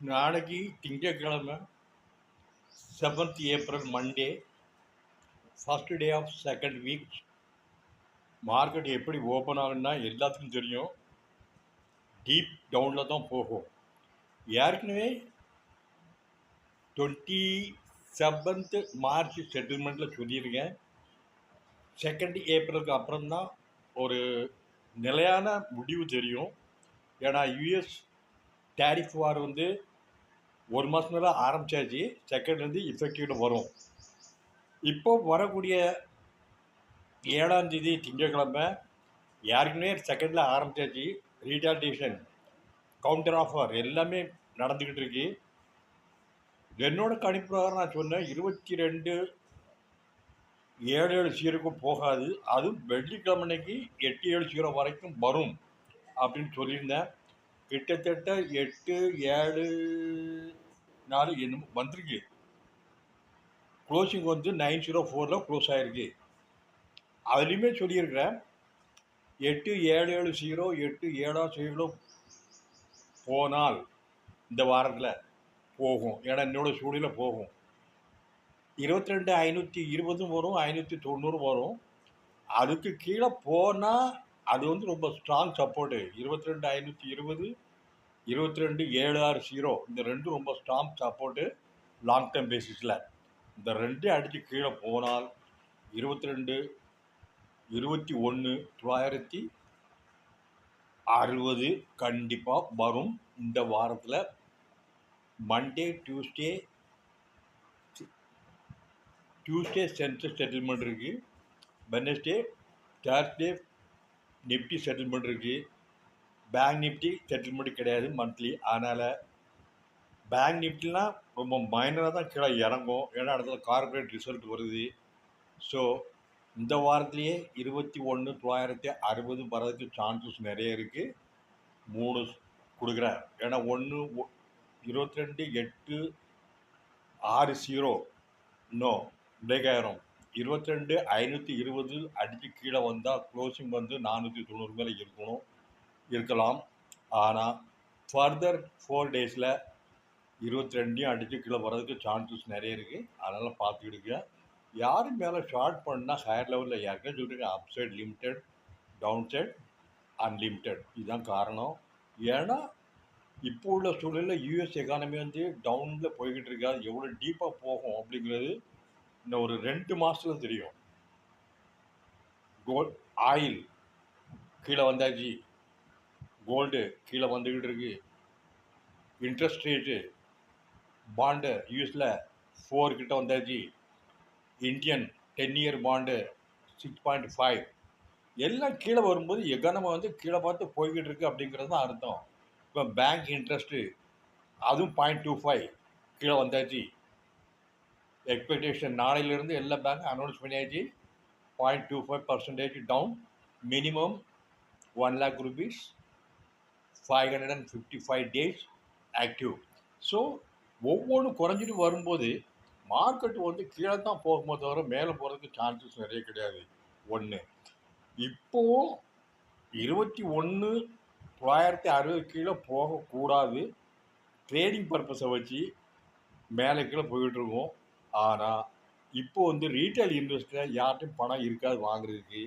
நாளைக்கு திங்கட்கிழமை seventh April Monday first day of second week market எப்படி ஓப்பன் ஆகுன்னா எல்லாத்துக்கும் தெரியும். டீப் டவுனில் தான் போகும். ஏற்கனவே டுவெண்ட்டி செவன்த்து மார்ச் செட்டில்மெண்ட்டில் சொல்லியிருக்கேன். செகண்ட் ஏப்ரலுக்கு அப்புறம் தான் ஒரு நிலையான முடிவு தெரியும். ஏன்னா யூஎஸ் டேரிஃப் வார் வந்து ஒரு மாதம் மேலே ஆரம்பிச்சாச்சு. செகண்ட்லேருந்து இஃபெக்டிவில் வரும். இப்போ வரக்கூடிய ஏழாந்தேதி திங்கட்கிழமை யாருக்குமே செகண்டில் ஆரம்பிச்சாச்சு. ரீடால்டேஷன் கவுண்டர் ஆஃபர் எல்லாமே நடந்துக்கிட்டு இருக்கு. என்னோட கணிப்பு நான் சொன்னேன் இருபத்தி ரெண்டு ஏழு ஏழு சீரோக்கும் போகாது. அதுவும் வெள்ளிக்கிழமைக்கு எட்டு ஏழு சீரோ வரைக்கும் வரும் அப்படின்னு சொல்லியிருந்தேன். கிட்டத்தட்ட எட்டு ஏழு நாலு என்ன வந்திருக்கு. க்ளோசிங் வந்து நைன் ஜீரோ ஃபோரில் க்ளோஸ் ஆகிருக்கு அதுலேயுமே சொல்லியிருக்கிறேன். எட்டு ஏழு ஏழு ஜீரோ எட்டு ஏழா ஜீரோ போனால் இந்த வாரத்தில் போகும். ஏன்னா என்னோடய சூழலில் போகும். இருபத்தி ரெண்டு ஐநூற்றி இருபதும் வரும் ஐநூற்றி தொண்ணூறும் வரும். அதுக்கு கீழே போனால் அது வந்து ரொம்ப ஸ்ட்ராங் சப்போர்ட்டு இருபத்தி ரெண்டு ஐநூற்றி இருபது இருபத்தி ரெண்டு ஏழு ஆறு ஜீரோ இந்த ரெண்டும் ரொம்ப ஸ்ட்ராங் சப்போர்ட்டு லாங் டேர்ம் பேசிஸில் இந்த ரெண்டே அடித்து கீழே போனால் இருபத்தி ரெண்டு இருபத்தி ஒன்று தொள்ளாயிரத்தி அறுபது கண்டிப்பாக வரும் இந்த வாரத்தில். Monday Tuesday Tuesday Sensex settlement இருக்குது வெனஸ்டே தேர்ஸ்டே நிஃப்டி செட்டில்மெண்ட் இருக்குது பேங்க் நிஃப்டி செட்டில்மெண்ட் கிடையாது மந்த்லி அதனால் பேங்க் நிஃப்டிலாம் ரொம்ப மைனராக தான் கீழே இறங்கும். ஏன்னா இடத்துல கார்பரேட் ரிசல்ட் வருது. ஸோ இந்த வாரத்துலேயே இருபத்தி ஒன்று தொள்ளாயிரத்தி அறுபது வரதுக்கு சான்சஸ் நிறைய இருக்குது மூணு கொடுக்குறேன். ஏன்னா ஒன்று இருபத்தி ரெண்டு எட்டு ஆறு ஜீரோ இன்னும் பிரேக் ஆயிரும். இருபத்தி ரெண்டு ஐநூற்றி இருபது அடித்து கீழே வந்தால் க்ளோசிங் வந்து நானூற்றி தொண்ணூறு மேலே இருக்கணும் இருக்கலாம். ஆனால் ஃபர்தர் ஃபோர் டேஸில் இருபத்தி ரெண்டையும் அடித்து கீழே வர்றதுக்கு சான்சஸ் நிறைய இருக்குது அதனால் பார்த்துக்கிடுங்க. யார் மேலே ஷார்ட் பண்ணால் ஹையர் லெவலில் யாருக்கே சொல்லிட்டு up side limited down side unlimited இதுதான் காரணம். ஏன்னா இப்போ உள்ள சூழலில் யூஎஸ் எக்கானமி வந்து டவுனில் போய்கிட்டு இருக்காது எவ்வளோ டீப்பாக போகும் அப்படிங்கிறது இன்னும் ஒரு ரெண்டு மாதத்துல தெரியும். கோல்ட் ஆயில் கீழே வந்தாச்சு. கோல்டு கீழே வந்துக்கிட்டு இருக்கு. இன்ட்ரெஸ்ட் ரேட்டு பாண்டு யூஎஸில் ஃபோர் கிட்ட வந்தாச்சு. Indian ten year bond six point five எல்லாம் கீழே வரும்போது எக்கானமி வந்து கீழே பார்த்து போய்கிட்டு இருக்கு அப்படிங்கிறது தான் அர்த்தம். இப்போ பேங்க் இன்ட்ரெஸ்ட்டு அதுவும் பாயிண்ட் டூ ஃபைவ் கீழே வந்தாச்சு. எக்ஸ்பெக்டேஷன் நாளையிலேருந்து எல்லா பேங்க்கும் அனௌன்ஸ் பண்ணியாச்சு. Point two five percentage down minimum one lakh rupees five hundred and fifty five days active so ஒவ்வொன்றும் குறைஞ்சிட்டு வரும்போது மார்க்கெட் வந்து கீழே தான் போகும்போது தவிர மேலே போகிறதுக்கு சான்சஸ் நிறைய கிடையாது. ஒன்று இப்போவும் இருபத்தி ஒன்று தொள்ளாயிரத்தி அறுபது கீழே போகக்கூடாது. ட்ரேடிங் பர்பஸை வச்சு மேலே கீழே போயிட்டுருக்கோம் ஆனால் இப்போ வந்து ரீட்டைல் இன்வெஸ்டர் யார்கிட்டையும் பணம் இருக்காது வாங்குறதுக்கு.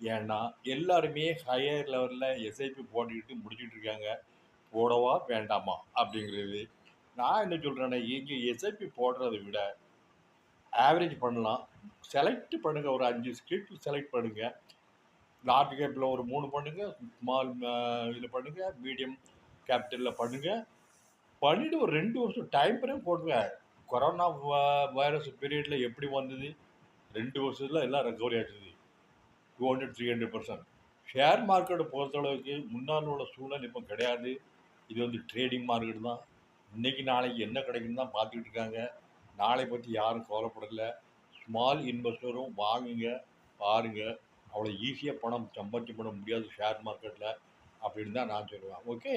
ஏன்னா எல்லாருமே ஹையர் லெவலில் எஸ்ஐபி போட்டுக்கிட்டு முடிச்சுட்டு இருக்காங்க. போடவா வேண்டாமா? அப்படிங்கிறது. நான் என்ன சொல்கிறேன்னா இங்கே எஸ்ஐபி போடுறதை விட ஆவரேஜ் பண்ணலாம். செலக்ட் பண்ணுங்கள் ஒரு அஞ்சு ஸ்கிரிப்ட் செலக்ட் பண்ணுங்கள் லார்ஜ் கேப்பில் ஒரு மூணு பண்ணுங்கள் ஸ்மால் இதில் பண்ணுங்கள் மீடியம் கேபிட்டலில் பண்ணுங்கள் பண்ணிவிட்டு ஒரு ரெண்டு வருஷம் டைம் ஃப்ரேம் போடுங்க கொரோனா வைரஸ் பீரியடில் எப்படி வந்தது? ரெண்டு வருஷத்தில் எல்லாம் recovery ஆச்சுது two hundred three hundred percent share மார்க்கெட்டை பொறுத்தளவுக்கு முன்னால் உள்ள சூழல் இப்போ கிடையாது. இது வந்து ட்ரேடிங் மார்க்கெட் தான். இன்றைக்கி நாளைக்கு என்ன கிடைக்குன்னு தான் பார்த்துக்கிட்டு இருக்காங்க. நாளை பற்றி யாரும் கவலைப்படலை. ஸ்மால் இன்வெஸ்டரும் வாங்குங்க பாருங்கள் அவ்வளோ ஈஸியாக பணம் சம்பாதிச்சு பண்ண முடியாது ஷேர் மார்க்கெட்டில் அப்படின்னு தான் நான் சொல்லுவேன். ஓகே